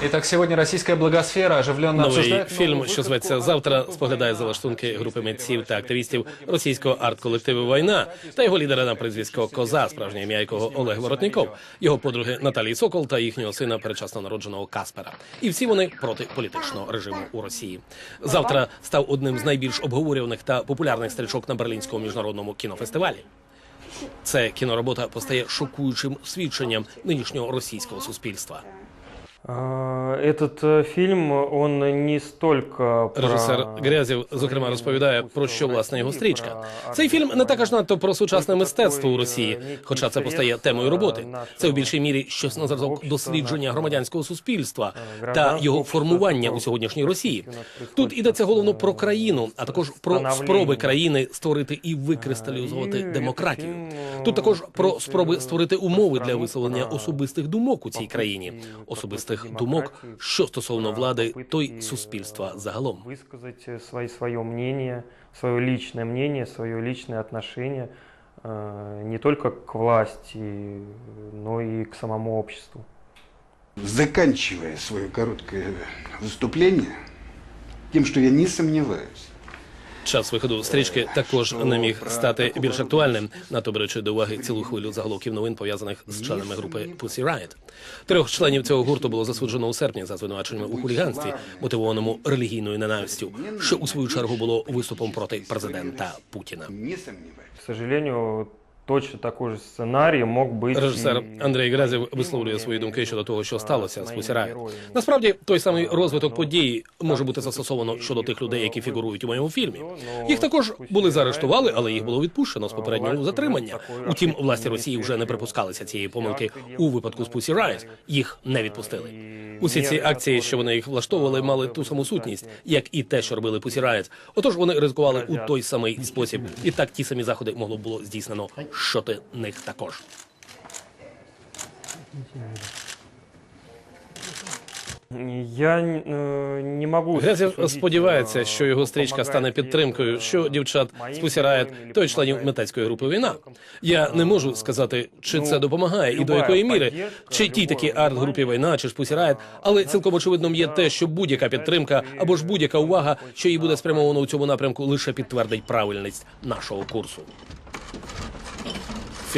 Итак, сегодня российская благосфера оживленно Новий обсуждает фільм, що зветься Завтра, споглядає за лаштунки групи митців та активістів російського арт-колективу Війна та його лідера на прізвисько Коза, справжнє ім'я якого Олег Воротніков, його подруги Наталії Сокол та їхнього сина передчасно народженого Каспера. І всі вони проти політичного режиму у Росії. Завтра став одним з найбільш обговорюваних та популярних стрічок на Берлінському міжнародному кінофестивалі. Це кіноробота постає шокуючим свідченням нинішнього російського суспільства. Этот э, фильм, он не столько про... Режисер Грязів, зокрема, розповідає про що власне його стрічка. Цей фільм не також надто про сучасне мистецтво у Росії, хоча це постає темою роботи. Це у більшій мірі щось на зразок дослідження громадянського суспільства та його формування у сьогоднішній Росії. Тут йдеться головно про країну, а також про спроби країни створити і викристалізувати демократію. Тут також про спроби створити умови для висловлення особистих думок у цій країні, особистих думок, що стосовно влади, то й суспільства загалом. Высказать э, свои, свое мнение, свое личное мнение, свое личное отношение э, не только к власти, но и к самому обществу. заканчивая свое короткое выступление тем, что я не сомневаюсь, Час виходу стрічки також не міг стати більш актуальним, надто беручи до уваги цілу хвилю заголовків новин пов'язаних з членами групи Pussy Riot. Трьох членів цього гурту було засуджено у серпні за звинуваченнями у хуліганстві, мотивованому релігійною ненавистю, що у свою чергу було виступом проти президента Путіна. К сожалению, точно такой же сценарий мог быть... Режисер Андрій Грязів висловлює свої думки щодо того, що сталося з Riot. Насправді, той самий розвиток подій може бути застосовано щодо тих людей, які фігурують у моєму фільмі. Їх також були заарештували, але їх було відпущено з попереднього затримання. Утім, власті Росії вже не припускалися цієї помилки у випадку з Pussy Riot. Їх не відпустили. Усі ці акції, що вони їх влаштовували, мали ту саму сутність, як і те, що робили Pussy Riot. Отож вони ризикували у той самий спосіб, і так ті самі заходи могло було здійснено щоти них також. Я э, не могу... Грязів судить, сподівається, э, що його стрічка помогает стане ли підтримкою, это що дівчат моим спосірають героям той или членів помогает митецької групи другим війна. человеком. Я не можу сказати, чи це Ну, допомагає і до любая якої міри, поддержка, чи тій любое такій арт-групі внимание, війна, чи ж спосірають, але цілком очевидним є те, що будь-яка підтримка або ж будь-яка увага, що їй буде спрямовано у цьому напрямку, лише підтвердить правильність нашого курсу.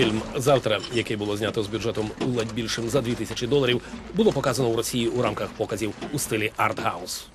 Фільм завтра, який було знято з бюджетом ледь більшим за 2000 доларів, було показано у Росії у рамках показів у стилі артхаус.